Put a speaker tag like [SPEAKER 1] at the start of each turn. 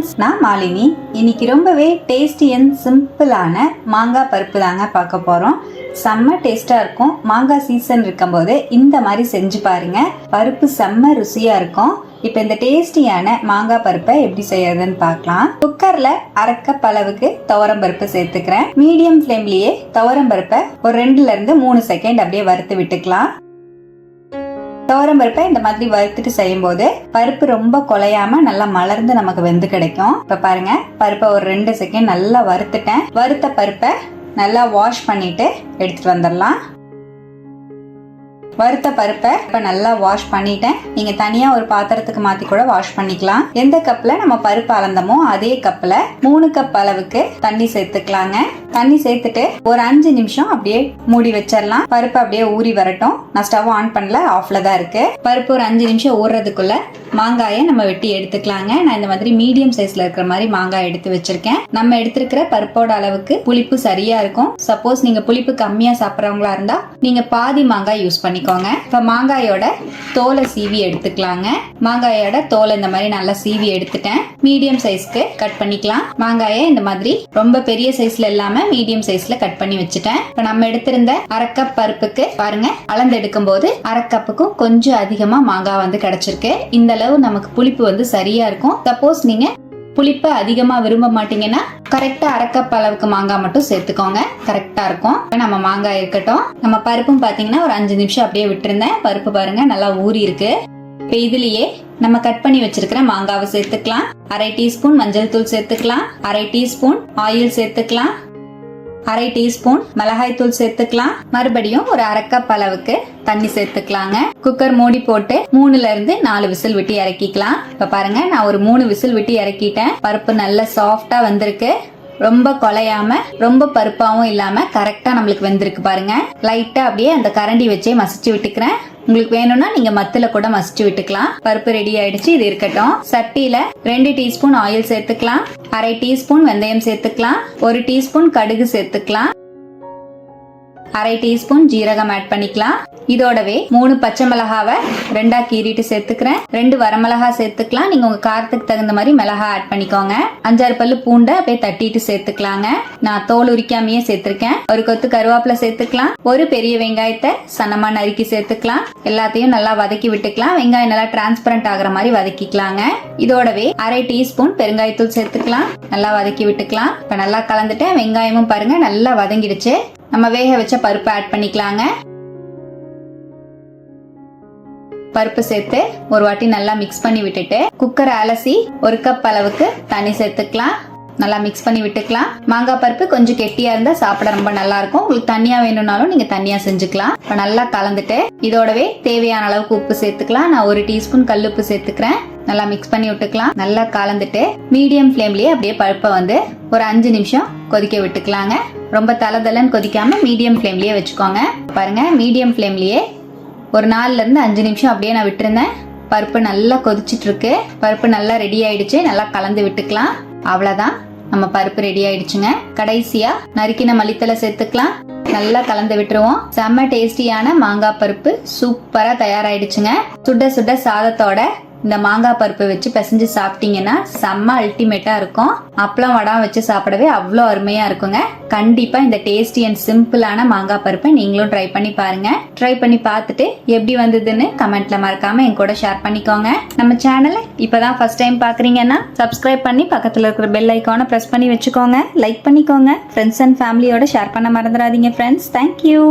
[SPEAKER 1] Friends நான் மாலினி. இன்னைக்கு ரொம்பவே டேஸ்டி அண்ட் சிம்பிளான மாங்காய் பருப்பு தாங்க பார்க்க போகிறோம் செம்ம டேஸ்ட்டாக இருக்கும். மாங்காய் சீசன் இருக்கும்போது இந்த மாதிரி செஞ்சு பாருங்க. பருப்பு செம்ம ருசியாக இருக்கும். இப்போ இந்த டேஸ்டியான மாங்காய் பருப்பை எப்படி செய்யறதுன்னு பார்க்கலாம். குக்கரில் அரைக்கப் அளவுக்கு துவரம் பருப்பு சேர்த்துக்கிறேன். மீடியம் ஃப்ளேம்லேயே துவரம் பருப்பை ஒரு ரெண்டுலேருந்து மூணு செகண்ட் அப்படியே வறுத்து விட்டுக்கலாம். துவரம் பருப்பை இந்த மாதிரி வறுத்துட்டு செய்யும்போது பருப்பு ரொம்ப குலையாம நல்லா மலர்ந்து நமக்கு வெந்து கிடைக்கும். இப்ப பாருங்க பருப்பை ஒரு ரெண்டு செகண்ட் நல்லா வறுத்துட்டேன். வறுத்த பருப்பை நல்லா வாஷ் பண்ணிட்டு எடுத்துட்டு வந்துடலாம். வறுத்த பருப்பை இப்போ நல்லா வாஷ் பண்ணிட்டேன். நீங்கள் தனியாக ஒரு பாத்திரத்துக்கு மாற்றி கூட வாஷ் பண்ணிக்கலாம். எந்த கப்பில் நம்ம பருப்பு அளந்தமோ அதே கப்பில் மூணு கப் அளவுக்கு தண்ணி சேர்த்துக்கலாங்க. தண்ணி சேர்த்துட்டு ஒரு அஞ்சு நிமிஷம் அப்படியே மூடி வச்சிடலாம் பருப்பு அப்படியே ஊறி வரட்டும். நான் ஸ்டவ் ஆன் பண்ணல ஆஃப்ல தான் இருக்கு. பருப்பு ஒரு அஞ்சு நிமிஷம் ஊறுறதுக்குள்ள மாங்காயை நம்ம வெட்டி எடுத்துக்கலாங்க. நான் இந்த மாதிரி மீடியம் சைஸ்ல இருக்கிற மாதிரி மாங்காய் எடுத்து வச்சிருக்கேன். நம்ம எடுத்திருக்கிற பருப்போட அளவுக்கு புளிப்பு சரியா இருக்கும். சப்போஸ் நீங்க புளிப்பு கம்மியா சாப்பிட்றவங்களா இருந்தா நீங்க பாதி மாங்காய் யூஸ் பண்ணி பண்ணிக்கோங்க. இப்போ மாங்காயோட தோலை சீவி எடுத்துக்கலாங்க. மாங்காயோட தோலை இந்த மாதிரி நல்லா சீவி எடுத்துட்டேன். மீடியம் சைஸ்க்கு கட் பண்ணிக்கலாம். மாங்காயை இந்த மாதிரி ரொம்ப பெரிய சைஸ்ல இல்லாம மீடியம் சைஸ்ல கட் பண்ணி வச்சுட்டேன். இப்போ நம்ம எடுத்திருந்த அரைக்கப் பருப்புக்கு பாருங்க. அளந்து எடுக்கும் போது அரை கப்புக்கும் கொஞ்சம் அதிகமா மாங்காய் வந்து கிடைச்சிருக்கு. இந்த அளவு நமக்கு புளிப்பு வந்து சரியா இருக்கும். சப்போஸ் நீங்க புளிப்பை அதிகமாக விரும்ப மாட்டீங்கன்னா கரெக்டாக அரைக்கப் அளவுக்கு மாங்காய் மட்டும் சேர்த்துக்கோங்க. கரெக்டாக இருக்கும். இப்போ நம்ம மாங்காய் இருக்கட்டும். நம்ம பருப்பும் பார்த்தீங்கன்னா ஒரு அஞ்சு நிமிஷம் அப்படியே விட்டுருந்தேன். பருப்பு பாருங்க நல்லா ஊறி இருக்கு. இப்போ இதுலயே நம்ம கட் பண்ணி வச்சிருக்கிற மாங்காவை சேர்த்துக்கலாம். அரை டீஸ்பூன் மஞ்சள் தூள் சேர்த்துக்கலாம். அரை டீஸ்பூன் ஆயில் சேர்த்துக்கலாம். அரை டீஸ்பூன் மிளகாய் தூள் சேர்த்துக்கலாம். மறுபடியும் ஒரு அரைக்கப் அளவுக்கு தண்ணி சேர்த்துக்கலாங்க. குக்கர் மூடி போட்டு மூணுல இருந்து நாலு விசில் விட்டு இறக்கிக்கலாம். இப்ப பாருங்க நான் ஒரு மூணு விசில் விட்டு இறக்கிட்டேன். பருப்பு நல்ல சாஃப்டா வந்திருக்கு. ரொம்ப கொலையாம ரொம்ப பருப்பாவும் இல்லாம கரெக்டா நம்மளுக்கு வெந்திருக்கு பாருங்க. லைட்டா அப்படியே அந்த கரண்டி வச்சே மசிச்சு விட்டுக்கிறேன். உங்களுக்கு வேணும்னா நீங்க மத்துல கூட மசிச்சு விட்டுக்கலாம். பருப்பு ரெடி ஆயிடுச்சு இது இருக்கட்டும். சட்டியில ரெண்டு டீஸ்பூன் ஆயில் சேர்த்துக்கலாம். அரை டீஸ்பூன் வெந்தயம் சேர்த்துக்கலாம். ஒரு டீஸ்பூன் கடுகு சேர்த்துக்கலாம். அரை டீஸ்பூன் ஜீரகம் ஆட் பண்ணிக்கலாம். இதோடவே மூணு பச்சை மிளகாவை ரெண்டா கீறிட்டு சேர்த்துக்கிறேன். ரெண்டு வரமிளகா சேர்த்துக்கலாம். நீங்க உங்க காரத்துக்கு தகுந்த மாதிரி மிளகா ஆட் பண்ணிக்கோங்க. அஞ்சாறு பல்லு பூண்டை அப்படியே தட்டிட்டு சேர்த்துக்கலாங்க. நான் தோல் உரிக்காமையே சேர்த்திருக்கேன். ஒரு கொத்து கருவேப்பிலை சேர்த்துக்கலாம். ஒரு பெரிய வெங்காயத்தை சன்னமா நறுக்கி சேர்த்துக்கலாம். எல்லாத்தையும் நல்லா வதக்கி விட்டுக்கலாம். வெங்காயம் நல்லா டிரான்ஸ்பரண்ட் ஆகுற மாதிரி வதக்கிக்கலாங்க. இதோடவே அரை டீஸ்பூன் பெருங்காயத்தூள் சேர்த்துக்கலாம். நல்லா வதக்கி விட்டுக்கலாம். இப்ப நல்லா கலந்துட்டேன். வெங்காயமும் பாருங்க நல்லா வதங்கிடுச்சு. நம்ம வேக வச்ச பருப்பு ஆட் பண்ணிக்கலாங்க. பருப்பு சேர்த்து ஒரு வாட்டி நல்லா மிக்ஸ் பண்ணி விட்டுட்டு குக்கரை அலசி ஒரு கப் அளவுக்கு தண்ணி சேர்த்துக்கலாம். நல்லா மிக்ஸ் பண்ணி விட்டுக்கலாம். மாங்காய் பருப்பு கொஞ்சம் கெட்டியா இருந்தா சாப்பிட ரொம்ப நல்லா இருக்கும். உங்களுக்கு தனியா வேணும்னாலும் நீங்க தனியா செஞ்சுக்கலாம். இப்போ நல்லா கலந்துட்டு இதோடவே தேவையான அளவுக்கு உப்பு சேர்த்துக்கலாம். நான் ஒரு டீஸ்பூன் கல்லுப்பு சேர்த்துக்கிறேன். நல்லா மிக்ஸ் பண்ணி விட்டுக்கலாம். நல்லா கலந்துட்டு மீடியம் ஃப்ளேம்லயே அப்படியே பருப்பை வந்து ஒரு அஞ்சு நிமிஷம் கொதிக்க விட்டுக்கலாங்க. ரொம்ப தலதலன்னு கொதிக்காமல் மீடியம் ஃப்ளேம்லேயே வச்சுக்கோங்க. பாருங்கள் மீடியம் ஃப்ளேம்லேயே ஒரு நாலுலேருந்து அஞ்சு நிமிஷம் அப்படியே நான் விட்டுருந்தேன். பருப்பு நல்லா கொதிச்சிட்ருக்கு. பருப்பு நல்லா ரெடி ஆயிடுச்சு. நல்லா கலந்து விட்டுக்கலாம். அவ்வளோதான் நம்ம பருப்பு ரெடி ஆயிடுச்சுங்க. கடைசியா நறுக்கின மல்லித்தலை சேர்த்துக்கலாம். நல்லா கலந்து விட்டுருவோம். செம்ம டேஸ்டியான மாங்காய் பருப்பு சூப்பரா தயாராயிடுச்சுங்க. சுட சுட சாதத்தோட இந்த மாங்காய் பருப்பு வச்சு பிசைஞ்சு சாப்பிட்டீங்கன்னா செம்ம அல்டிமேட்டா இருக்கும். அப்பளம் வடம் வச்சு சாப்பிடவே அவ்வளோ அருமையா இருக்குங்க. கண்டிப்பா இந்த டேஸ்டி அண்ட் சிம்பிளான மாங்காய் பருப்பை நீங்களும் ட்ரை பண்ணி பாருங்க. ட்ரை பண்ணி பார்த்துட்டு எப்படி வந்ததுன்னு கமெண்ட்ல மறக்காம என் கூட ஷேர் பண்ணிக்கோங்க. நம்ம சேனலை இப்பதான் ஃபர்ஸ்ட் டைம் பாக்குறீங்கன்னா சப்ஸ்கிரைப் பண்ணி பக்கத்துல இருக்கிற பெல் ஐக்கானை பிரஸ் பண்ணி வச்சுக்கோங்க. லைக் பண்ணிக்கோங்க. ஃப்ரெண்ட்ஸ் அண்ட் ஃபேமிலியோட ஷேர் பண்ண மறந்துடாதீங்க ஃப்ரெண்ட்ஸ் தேங்க்யூ